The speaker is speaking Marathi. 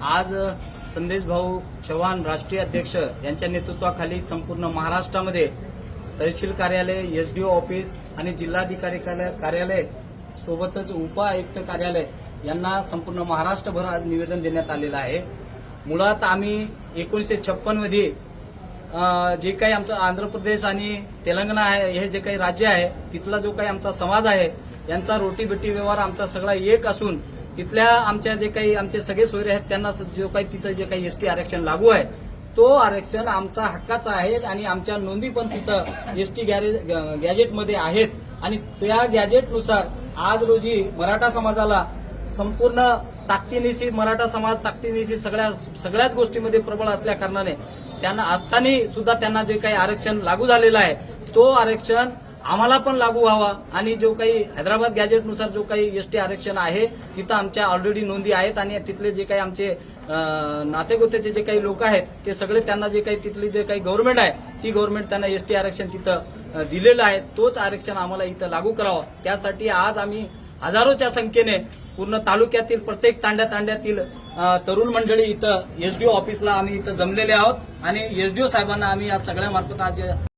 आज संदेश भाऊ चव्हाण राष्ट्रीय अध्यक्ष यांच्या नेतृत्वाखाली संपूर्ण महाराष्ट्रामध्ये तहसील कार्यालय एसडीओ ऑफिस आणि जिल्हाधिकारी कार्यालय सोबतच उपायुक्त कार्यालय यांना संपूर्ण महाराष्ट्रभर आज निवेदन देण्यात आलेलं आहे. मुळात आम्ही एकोणीसशे छप्पनमध्ये जे काही आमचं आंध्र प्रदेश आणि तेलंगणा आहे हे जे काही राज्य आहे तिथला जो काही आमचा समाज आहे यांचा रोटीबेटी व्यवहार आमचा सगळा एक असून तिथल्या आमच्या जे काही आमचे सगळे सोयरे आहेत त्यांना जो काही तिथं जे काही एसटी आरक्षण लागू आहे तो आरक्षण आमचा हक्काचा आहे आणि आमच्या नोंदी पण तिथं एसटी गॅजेटमध्ये आहेत. आणि त्या गॅजेटनुसार आज रोजी मराठा समाजाला संपूर्ण ताकदीनिशी मराठा समाज ताकदीनिशी सगळ्या सगळ्याच गोष्टीमध्ये प्रबळ असल्या कारणाने त्यांना असताना सुद्धा त्यांना जे काही आरक्षण लागू झालेलं आहे तो आरक्षण आम्हाला पण लागू व्हावा. आणि जो काही हैदराबाद गॅजेटनुसार जो काही एसटी आरक्षण आहे तिथं आमच्या ऑलरेडी नोंदी आहेत आणि तिथले जे काही आमचे नातेगोत्याचे नातेगोतेचे जे काही लोक आहेत ते सगळे त्यांना जे काही तिथली जे काही गव्हर्नमेंट आहे ती गव्हर्नमेंट त्यांना एसटी आरक्षण तिथं दिलेलं आहे. तोच आरक्षण आम्हाला इथं लागू करावं. त्यासाठी आज आम्ही हजारोच्या संख्येने पूर्ण तालुक्यातील प्रत्येक तांड्या तांड्यातील तरुण मंडळी इथं एसडीओ ऑफिसला आम्ही इथं जमलेले आहोत. आणि एसडीओ साहेबांना आम्ही या सगळ्या मार्फत आज